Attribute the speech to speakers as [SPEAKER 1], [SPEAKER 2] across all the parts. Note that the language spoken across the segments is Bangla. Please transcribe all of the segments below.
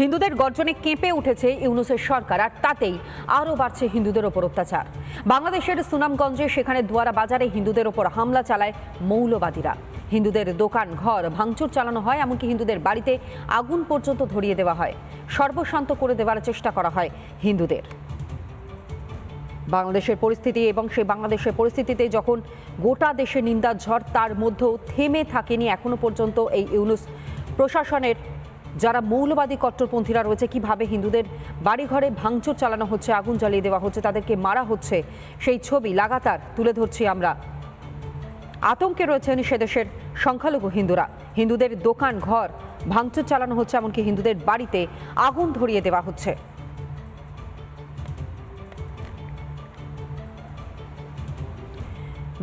[SPEAKER 1] হিন্দুদের গর্জনে কেঁপে উঠেছে ইউনুসের সরকার, আর তাতেই আরও বাড়ছে হিন্দুদের ওপর অত্যাচার। বাংলাদেশের সুনামগঞ্জে সেখানে দুয়ারা বাজারে হিন্দুদের ওপর হামলা চালায় মৌলবাদীরা। হিন্দুদের দোকান, ঘর ভাঙচুর চালানো হয়, এমনকি হিন্দুদের বাড়িতে আগুন পর্যন্ত ধরিয়ে দেওয়া হয়। সর্বশান্ত করে দেওয়ার চেষ্টা করা হয় হিন্দুদের। বাংলাদেশের পরিস্থিতি এবং সেই বাংলাদেশের পরিস্থিতিতে যখন গোটা দেশে নিন্দার ঝড়, তার মধ্যেও থেমে থাকেনি এখনও পর্যন্ত এই ইউনুস প্রশাসনের যারা মৌলবাদী কট্টরপন্থীরা রয়েছে, কীভাবে হিন্দুদের বাড়িঘরে ভাঙচুর চালানো হচ্ছে, আগুন জ্বালিয়ে দেওয়া হচ্ছে, তাদেরকে মারা হচ্ছে, সেই ছবি লাগাতার তুলে ধরছি আমরা। আতঙ্কে রয়েছেন সে দেশের সংখ্যালঘু হিন্দুরা। হিন্দুদের দোকান, ঘর ভাঙচুর চালানো হচ্ছে, এমনকি হিন্দুদের বাড়িতে আগুন ধরিয়ে দেওয়া হচ্ছে।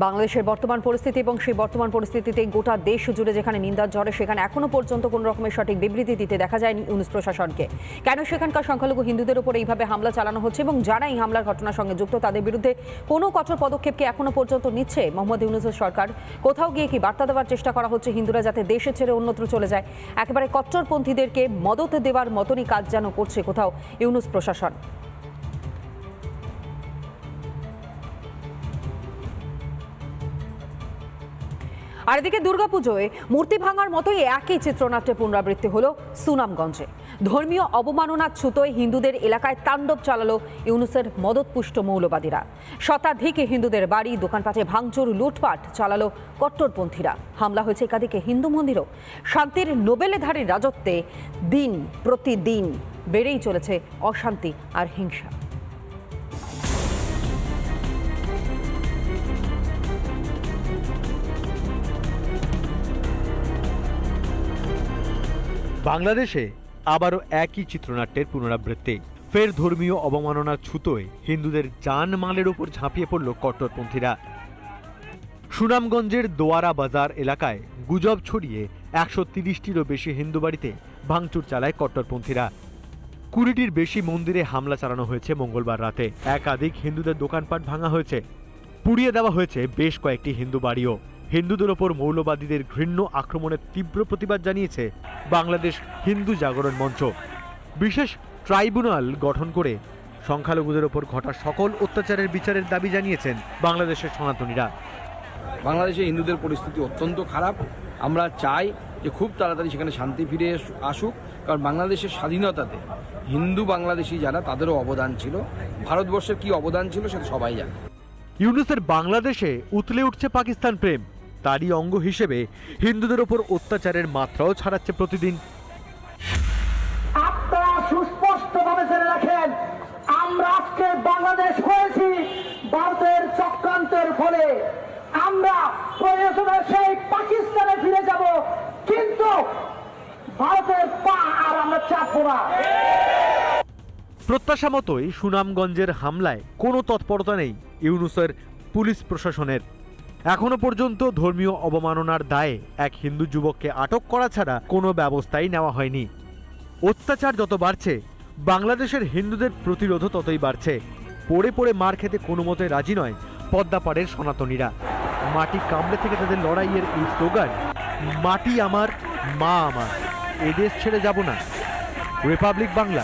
[SPEAKER 1] বাংলাদেশের বর্তমান পরিস্থিতি এবং সেই বর্তমান পরিস্থিতিতে গোটা দেশ জুড়ে যেখানে নিন্দার ঝড়ে, সেখানে এখনও পর্যন্ত কোনো রকমের সঠিক বিবৃতি দিতে দেখা যায়নি ইউনুস প্রশাসনকে। কেন সেখানকার সংখ্যালঘু হিন্দুদের উপর এইভাবে হামলা চালানো হচ্ছে এবং যারা এই হামলার ঘটনার সঙ্গে যুক্ত, তাদের বিরুদ্ধে কোনো কঠোর পদক্ষেপকে এখনও পর্যন্ত নিচ্ছে মোহাম্মদ ইউনুসের সরকার? কোথাও গিয়ে কি বার্তা দেওয়ার চেষ্টা করা হচ্ছে হিন্দুরা যাতে দেশে ছেড়ে অন্যত্র চলে যায়? একেবারে কট্টরপন্থীদেরকে মদত দেওয়ার মতনই কাজ যেন করছে কোথাও ইউনুস প্রশাসন। আর এদিকে দুর্গাপুজোয় মূর্তি ভাঙার মতোই একই চিত্রনাট্যের পুনরাবৃত্তি হলো সুনামগঞ্জে। ধর্মীয় অবমাননার ছুতোয় হিন্দুদের এলাকায় তাণ্ডব চালালো ইউনুসের মদতপুষ্ট মৌলবাদীরা। শতাধিক হিন্দুদের বাড়ি, দোকানপাটে ভাঙচুর, লুটপাট চালালো কট্টরপন্থীরা। হামলা হয়েছে একাধিকে হিন্দু মন্দিরও। শান্তির নোবেলেধারীর রাজত্বে দিন প্রতিদিন বেড়েই চলেছে অশান্তি আর হিংসা।
[SPEAKER 2] বাংলাদেশে আবারও একই চিত্রনাট্যের পুনরাবৃত্তি। ফের ধর্মীয় অবমাননার ছুতোয় হিন্দুদের জান মালের ওপর ঝাঁপিয়ে পড়ল কট্টরপন্থীরা। সুনামগঞ্জের দোয়ারা বাজার এলাকায় গুজব ছড়িয়ে একশো তিরিশটিরও বেশি হিন্দু বাড়িতে ভাঙচুর চালায় কট্টরপন্থীরা। কুড়িটির বেশি মন্দিরে হামলা চালানো হয়েছে মঙ্গলবার রাতে। একাধিক হিন্দুদের দোকানপাট ভাঙা হয়েছে। পুড়িয়ে দেওয়া হয়েছে বেশ কয়েকটি হিন্দু বাড়িও। হিন্দুদের ওপর মৌলবাদীদের ঘৃণ্য আক্রমণের তীব্র প্রতিবাদ জানিয়েছে বাংলাদেশ হিন্দু জাগরণ মঞ্চ। বিশেষ ট্রাইব্যুনাল গঠন করে সংখ্যালঘুদের ওপর ঘটা সকল অত্যাচারের বিচারের দাবি জানিয়েছেন বাংলাদেশের সনাতনীরা।
[SPEAKER 3] বাংলাদেশে হিন্দুদের পরিস্থিতি অত্যন্ত খারাপ। আমরা চাই যে খুব তাড়াতাড়ি সেখানে শান্তি ফিরে আসুক। কারণ বাংলাদেশের স্বাধীনতাতে হিন্দু বাংলাদেশি যারা তাদেরও অবদান ছিল। ভারতবর্ষের কি অবদান ছিল সেটা সবাই জানে।
[SPEAKER 2] ইউনুসের বাংলাদেশে উতলে উঠছে পাকিস্তান প্রেম। তারই অঙ্গ হিসেবে হিন্দুদের ওপর অত্যাচারের মাত্রাও ছাড়াচ্ছে প্রতিদিন।
[SPEAKER 4] সুস্পষ্টভাবে জেনে রাখেন আমরা আজকে বাংলাদেশ হয়েছি ভারতের চক্রান্তের ফলে। আমরা প্রয়োজনে সেই পাকিস্তানে ফিরে যাব কিন্তু ভারতের পা আর আমরা চাপবো না।
[SPEAKER 2] প্রত্যাশা মতোই সুনামগঞ্জের হামলায় কোনো তৎপরতা নেই ইউনুসের পুলিশ প্রশাসনের। এখনও পর্যন্ত ধর্মীয় অবমাননার দায়ে এক হিন্দু যুবককে আটক করা ছাড়া কোনো ব্যবস্থাই নেওয়া হয়নি। অত্যাচার যত বাড়ছে, বাংলাদেশের হিন্দুদের প্রতিরোধও ততই বাড়ছে। পড়ে পড়ে মার খেতে কোনো মতে রাজি নয় পদ্মাপাড়ের সনাতনীরা। মাটি কামড়ে থেকে তাদের লড়াইয়ের এই স্লোগান, মাটি আমার, মা আমার এদেশ ছেড়ে যাব না। রিপাবলিক বাংলা